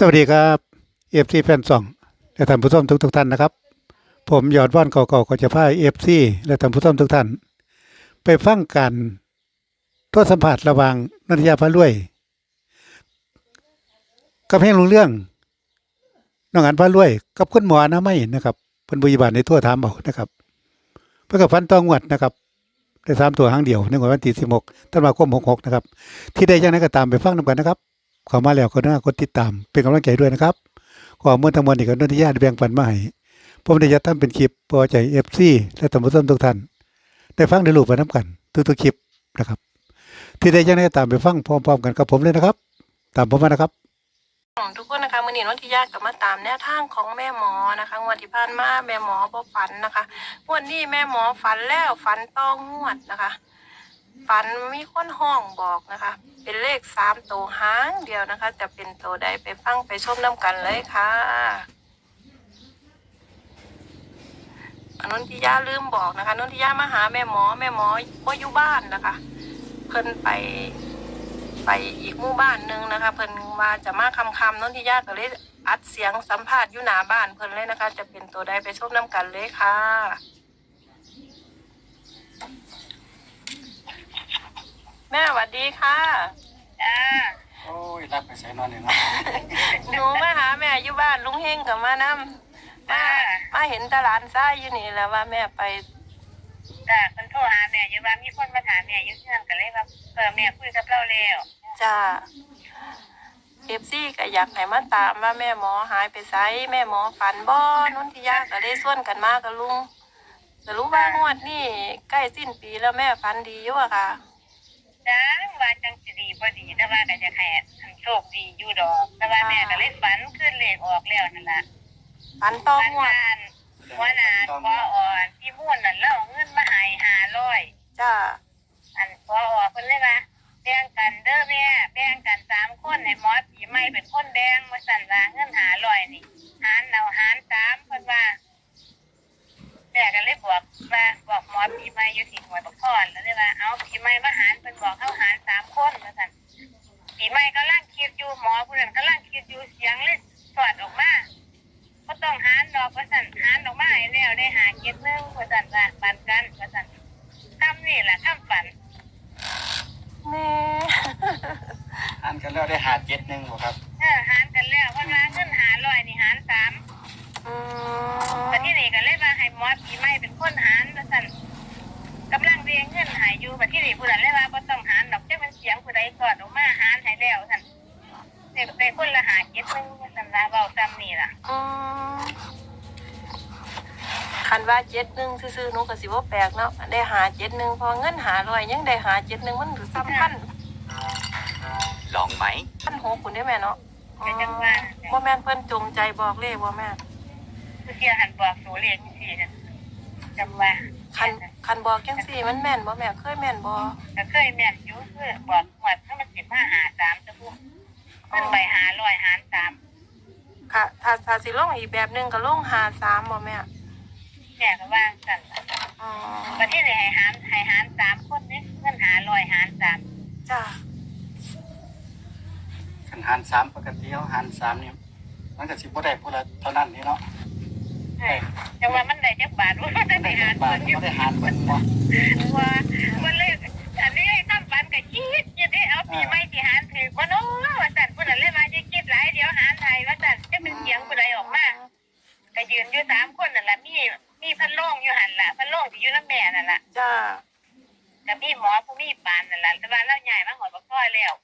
สวัสดีครับเอฟซีแฟนซองและท่านผู้ชมทุกทุกท่านนะครับ ผมยอดว่านเก่าๆก็จะพาเอฟซีและท่านผู้ชมทุกท่าน ไปฟังการตัวสัมผัสระหว่างนันทยาพระรวย กับเพลงลุงเรื่องน้องอันพระรวย กับคุณหมอนะไม่นะครับเพิ่นบุญบาลในทั่วถามเอานะครับเพื่อกับฟันตองวัดนะครับได้สามตัวหางเดียวในวันที่สิบหกธันวาคมหกหกนะครับ ที่ใดยังไงก็ตามไปฟังนำกันนะครับ เข้ามาแล้วก็น่ากดติดตาม เป็นกำลังใจด้วยนะครับขอมวลทั้งมวลอีกก็นนทิยาได้แบ่งปันมาให้ผมได้ยัดทำเป็นคลิปพอใจเอฟซีและท่านผู้ชมทุกท่านได้ฟังได้รู้ไปน้ำกันทุกๆคลิปนะครับ ที่ใดยังไงก็ตามไปฟังพร้อมๆกันกับผมเลยนะครับ ตามผมมานะครับของทุกคนนะคะมือนีนวันที่ยากกลับมาตามแนวทางของแม่หมอนะคะงวดที่ผ่านมาแม่หมอบ่ฝันนะคะงวดนี้แม่หมอฝันแล้วฝันต้องงวดนะคะ ฝันมีคนห้องบอกนะคะ เป็นเลขสามตัวหางเดียวนะคะ จะเป็นตัวใดไปฟังไปชมน้ำกันเลยค่ะอนุนทิยาลืมบอกนะคะนุนทิยามาหาแม่หมอแม่หมอว่าอยู่บ้านนะคะ เพิ่นไปไปอีกหมู่บ้านหนึ่งนะคะ เพิ่นว่าจะมาคำคำนนทิยาก็เลยอัดเสียงสัมภาษณ์อยู่หน้าบ้านเพิ่นเลยนะคะ จะเป็นตัวใดไปชมน้ำกันเลยค่ะ แม่สวัสดีค่ะจ้าโอ้ยรับไปใส่นอนเลยนะหนูมาหาแม่อยู่บ้านลุงเฮงกับมานํมามาเห็นตลาดซ้ายอยู่นี่แล้วว่าแม่ไปจ้าคนโทรหาแม่อยู่ว่ามีคนมาถามแม่อยู่เชื่องกันเลยว่าเออแม่คุยกับเราแล้วจ้าเอฟซี่ก็อยากให้มาตามว่าแม่หมอหายไปไสแม่หมอฝันบ่นนทิยาก็เลยส่วนกันมากับลุงแต่รู้ว่างวดนี่ใกล้สิ้นปีแล้วแม่ฝันดีอยู่อะค่ะ จ้าว่าจังสิดีบ่ดีแต่ว่าก็จะให้อันโชคดีอยู่ดอก แต่ว่าแม่ก็เลยฝันขึ้นเลขออกแล้วนั่นล่ะฝันต้องวันงวดว่าอันว่าน่ออ่อนที่มุ่นนั่นแล้วเอาเงินมาให้500 จ้า อันพออ่อนเพิ่นเลยว่าแบ่งกันเด้อแม่แบ่งกันสามคนให้หมอผีใหม่เป็นคนแบ่งว่าซั่นว่าเงิน500นี่หารเอาหารสามเพิ่นว่า แม่ก็เลยบอกว่าบอกหมอปีใหม่อยู่ที่หัวตะพอนแล้วเลยว่าเอาปีใหม่มาหาร เป็นบอกเข้าหารสามคนมาสั่นปีใหม่ก็ล่างคิดอยู่หมอผู้นั้นก็ล่างคิดอยู่เสียงเลยสอดออกมาก็ต้องหารดอกว่าสั่นหารออกมาให้แล้วได้หาเก็บหนึงว่าสั่นว่าปันกันว่าสั่นคำนี่แหละคำฝันแน่อ่านกันแล้วได้หาเจ็ดหนึ่งบ่ครับเออหารกันแล้วเพราะว่าเงินหาร้อยนี่หารสามอืแต่มที่นี่ก็เลยว่าให้หมอปีใหม่เป็นคนหารว่าสั่น กำลังเรียงเงินใหายอยู่แต่ที่นี่ผู้นั้นเลยว่าบ่ต้องหารดอกเจ้ามันเสียงผู้ใดสอดออกมาหารให้แล้วสั่นเด็กไปคนละหาเก็บนึงว่าสั่นละเบาซ้ำนี่ล่ะอืมคันว่าเจ็ดหนึ่งซื่อๆหนูก็สิว่าแปลกเนาะได้หาเจ็ดหนึ่งพอเงินหาร้อยยังได้หาเจ็ดหนึ่งมันสำคัญลองไหมพันหกคุณได้แม่เนาะเป็นจังว่าว่าแม่นเพิ่นจงใจบอกเลขว่าแม่ผู้เชี่ยวหันบอกสูเลขสี่น่ะ จำว่าคันคันบอกจังสี่มันแม่นบ่แม่เคยแม่นบ่ก็เคยแม่นอยู่คือบอกหวดถ้ามันสิบห้าหาสามจะพูดมันใบหาร้อยหารสามค่ะ ถ้าถ้าสิลงอีกแบบหนึงก็ลงหาสามบ่แม่ แม่ก็ว่าสั่นล่ะอ๋อประเทศไหนให้หารให้หารสามคนนี่เงินหาร้อยหารสามจ้าขันหารสามปกติเขาหารสามนี่มันก็สิบ่ได้พูดละเท่านั้นนี่เนาะ แต่ว่ามันได้จักบาทว่าจะไปได้หารบาคทนอเขายู่ได้หารเพิ่นบ่ว่าวันเลยอันนี้ทำปันกับคิดอยังได้เอาปีไม่ที่หารถือว่าโน้ว่าสันผู้นั้นเลยมาจะคิดหลายเดี๋ยวหารไทยว่าสันจะเป็นเสียงผู้ใดออกมาก็ยืนอยู่สามคนนั่นแหละมีมีพันโล่งอยู่หันละพันโล่งที่อยู่น้ำแม่นั่นแหละจ้ากับมีหมอผู้มีปานนั่นแหละแต่ว่าเราใหญ่มาหอดบักก้อยแล้ว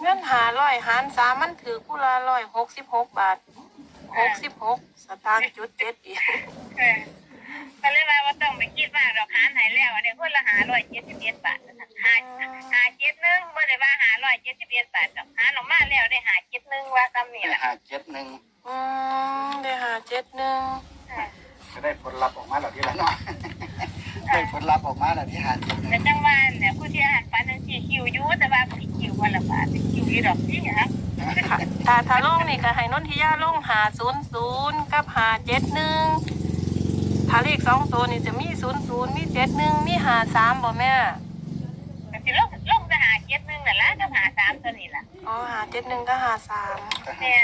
เงินหาร้อยหารสามมันถือกูละร้อยหกสิบหกบาท หกสิบหกสตางค์จุดเจ็ดอีกเออก็เลยว่าว่าต้องไปคิดมากดอกหารไทยแล้วอันนี้คนละหาร้อยเจ็ดสิบเอ็ดบาทนะหาหาเจ็ดหนึงเมื่อได้ว่าหาร้อยเจ็ดสิบเอ็ดบาทดอกหารออกมาแล้วได้หาเจ็ดหนึงว่าซ้ำนี่ได้แหละหาเจ็ดหนึ่งอืมได้หาเจ็ดหนึ่งก็ได้ผลลัพธ์ออกมาแล้วทีละเนาะ ได้ผลลัพธ์ออกมาแล้วที่หาเจ็ดหนึ่แต่งจังหวะเนี่ยผู้ที่อาหารปานนั้นสิคิวอยู่แต่ว่าผู้ที่คิววันละบาทคิวอยู่ดอกนี่ฮะค่ะถ้าถ้าลงนี่ก็ให้นนทิยาลงหาศูนย์ศูนย์กับหาเจ็ดหนึ่งถ้าเลขสองตัวนี่จะมีศูนย์ศูนย์มีเจ็ดหนึ่งมีหาสามบ่แม่ก็สิลงลงจะหาเจ็ดหนึงนั่นละก็หาสามตัวนี่ล่ะอ๋ออ๋อหาเจ็ดหนึ่งก็หาสามแม่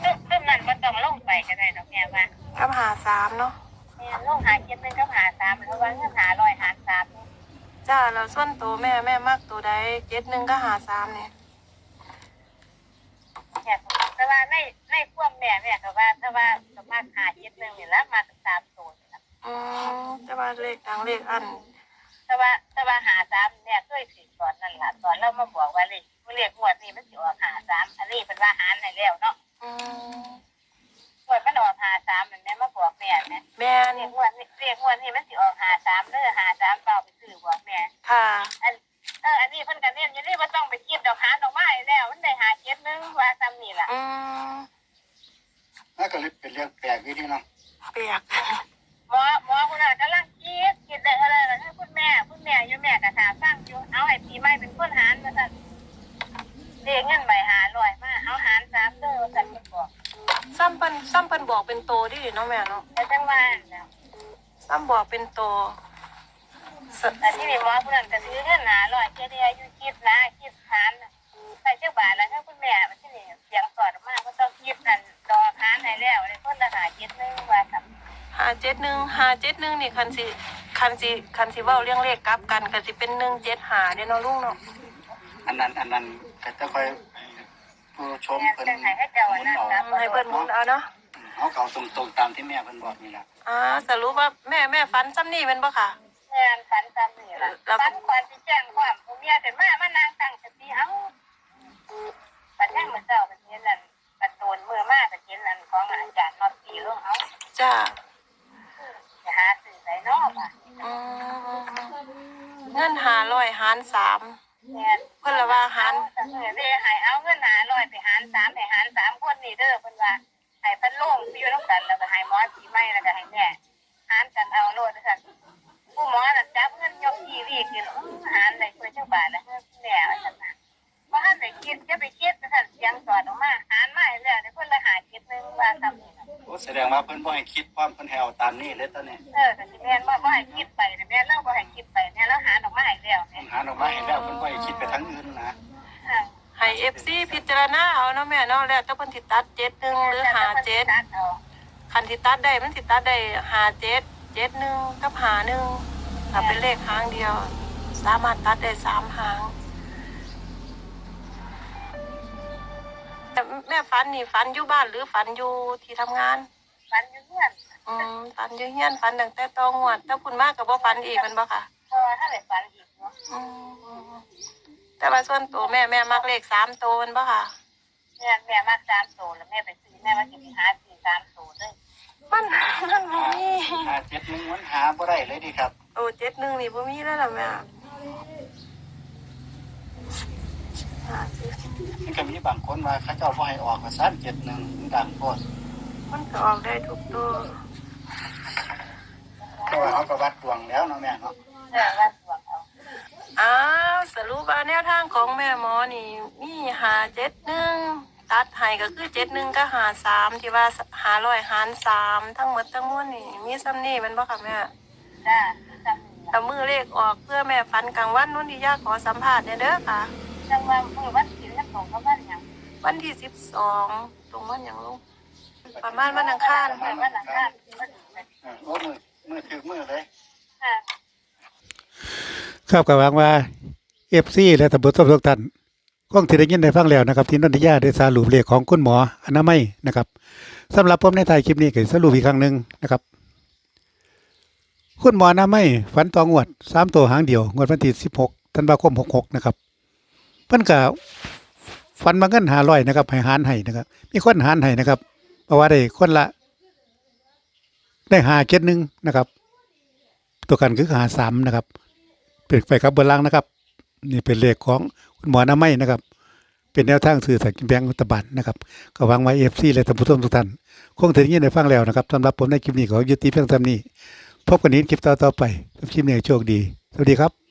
ซึ่งซึ่งนั้นมันต้องลงไปก็ได้ดอกแม่ว่ากับหาสามเนาะ แม่ลงหาเจ็ดหนึงก็หาสามเพราะว่าเงินหาลอยหาสามจ้าเราส่วนตัวแม่แม่มักตัวใดเจ็ดหนึ่งก็หาสามเนี่ยเนี่ยแต่ว่าในในความแม่แม่ก็ว่าถ้าว่าก็มาหาเจ็ดหนึงนี่ละมาถึงสามตัวนี่ล่ะอืมแต่ว่าเลขดังเลขอันแต่ว่าแต่ว่าหาสามเนี่ยเคยถือตอนนั่นล่ะตอนเรามาบอกว่าเลขเรียกงวดนี้มันสิออกหาสามอันนี้เป็นว่าหารให้แล้วเนาะอืม แม่แม่แม่เรียนี่กงวดนี้เรียกงวดนี้มันสิออกหาสามเด้อหาสามเปล่าไปซื้อบอกแม่ค่ะอันเอออันนี้เพิ่นก็เน้นอยู่นี่ว่าต้องไปคิดดอกหาดอกไม้แล้วมันได้หาเจ็ดหนึงว่าซ้ำนี่ล่ะอืมนั่นก็เลยเป็นเรื่องแปลกวิธีเนาะเปียกหมอหมอคุณน่ะกำลังคิดคิดได้อะไรล่ะให้คุณแม่คุณแม่อยู่แม่ก็ถามฟังอยู่เอาให้ปีใหม่เป็นคนหารมาสั่นเรียกเงินใบหาร้อยมาเอาหารสามเด้อว่าสั่นเพิ่นบอก ซ้ำเปิ้นซ้ำเปิ้นบอกเป็นโตดิเนาะแม่เนาะแต่จังว่าน่ะซ้ำบอกเป็นโตสแต่ที่นี่หมอคุณนั่นก็ซื้อเงินหาร้อยแค่เดียวอยู่คิดนะคิดหารน่ะใส่เจ้าบาทแล้วให้คุณแม่มันที่นี่เสียงสอดออกมาก็ต้องคิดนั่นดอกหารให้แล้วเลยคนละหาเจ็ดหนึงว่าสั่นหาเจ็ดหนึ่งหาเจ็ดหนึ่งนี่คันสิคันสิคันสิเว้าเรื่องเลขกลับกันคันสิเป็นหนึ่งเจ็ดหาเด้เนาะลุงเนาะอันนั้นอันนั้นก็จะค่อย ผู้ชมแม่เพิ่นจังให้ให้เจ้าอันนั้นนะให้เพิ่นหมุนเอาเนาะเอาเขาตรงๆตามที่แม่เพิ่นบอกนี่แหละอ่าสรุปว่าแม่แม่ฝันซ้ำนี่เป็นปะค่ะงานฝันซ้ำนี่ล่ะฝันก่อนที่แจ้งความผมเมียแต่มามานั่งตั้งสติเอ้าปัญญาเมื่อเช้าเป็นเห็นนั่นกระตูนมือมากเป็นเห็นนั่นของอาจารย์นอตตีลงเอาจ้าจะหาสื่อใส่นอกอะอืมเงินหาร้อยหารสามเนี่ยเพิ่นละว่าหาร แสดงว่าเพิ่นบ่ให้คิดพร้อมเพิ่นให้เอาตามนี้เลยตอนนี้เออแต่สิแม่นว่าบ่ให้คิดไปแต่แม่นเล่าบ่ให้คิดไปแม่นแล้วหารออกมาให้แล้วแม่หาออกมาให้แล้วเพิ่นบ่ให้คิดไปทางอื่นนะอ่าให้เอฟซีพิจารณาเอาเนาะแม่เนาะแล้วแต่เพิ่นสิตัดเจ็ดหนึ่งหรือหาเจ็ดตัเอาคันสิตัดได้มันสิตัดได้หาเจ็ดเจ็ดหนึ่งกับหาหนึ่งถ้าเป็นเลขหางเดียว สามารถตัดได้สามหาง แต่แม่ฝันนี่ฝันอยู่บ้านหรือฝันอยู่ที่ทำงาน ฝันอยู่เพื่อนอืมฝันอยู่เฮียนฝันตั้งแต่ตองวดถ้าคุณมากกับว่าฝันอีกแมันบ่ค่ะ เพราะว่าถ้าได้ฝันอีกเนาะอืมแต่ว่าส่วนตัวแม่แม่มักเลขสามตัวแมันบ่ค่ะ แม่แม่มักสามโตแล้วแม่ไปซื้อแม่ว่าจะไปหาซื้อสามโตเลยมันมันบ่มีหาเจ็ดนึงมันหาบ่ได้เลยดิครับ โอ้เจ็ดหนึ่งนี่บ่มีแล้วล่ะแม่หาสิ มันก็มีบางคนว่าเขาเจ้าบ่ให้ออกว่าซั่นเจ็ดนึงมันดังโพดมันก็ออกได้ทุกตัวเพราะว่าเขาก็วัดดวงแล้วเนาะแม่เนาะเออว่าสวงเอาอ้าวสรุปว่าแนวทางของแม่หมอนี่ มีหาเจ็ดหนึ่งตัดให้ก็คือเจ็ดหนึ่งก็หาสามที่ว่าหาร้อยหารสามทั้งหมดทั้งมวลนี่ มีซ้ำนี่แมันบ่ค่ะแม่จ้าจำนี่ถ้ามือเลขออกเพื่อแม่ฟันกลางวันนุ่นที่ยากขอสัมภาษณ์เนี่ยเด้อค่ะจังว่ามือวันศิลป์ ของเขาบ้านอย่างวันที่สิบสองตรงวันอย่างลงประมาณวันอังคารเหมือนวันหลังบ้านวันศิลป์เออโอ้มือมือถือมือเลยค่ะครับก็หวังว่า FC และตำรวจทุกท่านคงที่ได้ยินได้ฟังแล้วนะครับ ที่นนทยาได้สรุปเลขของคุณหมออนามัยนะครับสำหรับผมในท้ายคลิปนี้ก็สรุปอีกครั้งหนึ่งนะครับ คุณหมออนามัยฝันต่องวดสามตัวหางเดียวงวดวันที่สิบหกธันวาคมหกหกนะครับเพิ่นก็ ฝันมาเงินหาร้อยนะครับให้หารให้นะครับ มีคนหารให้นะครับเพราะว่าได้คนละ ได้หาเจ็ดหนึ่งนะครับ ตัวกันคือหาสามนะครับเปลี่ยนไปครับเบอร์ล่างนะครับ นี่เป็นเลขของคุณหมอน้ำไม้นะครับ เป็นแนวทางสื่อสารกินแบงรัฐบาลนะครับก็วังไว้เอฟซีและท่านผู้ชมทุกท่านคงถึงยินได้ฟังแล้วนะครับสำหรับผมในคลิปนี้ขอยุติเพียงเท่านี้พบกันนี้คลิปต่อๆไปคลิปนี้โชคดี สวัสดีครับ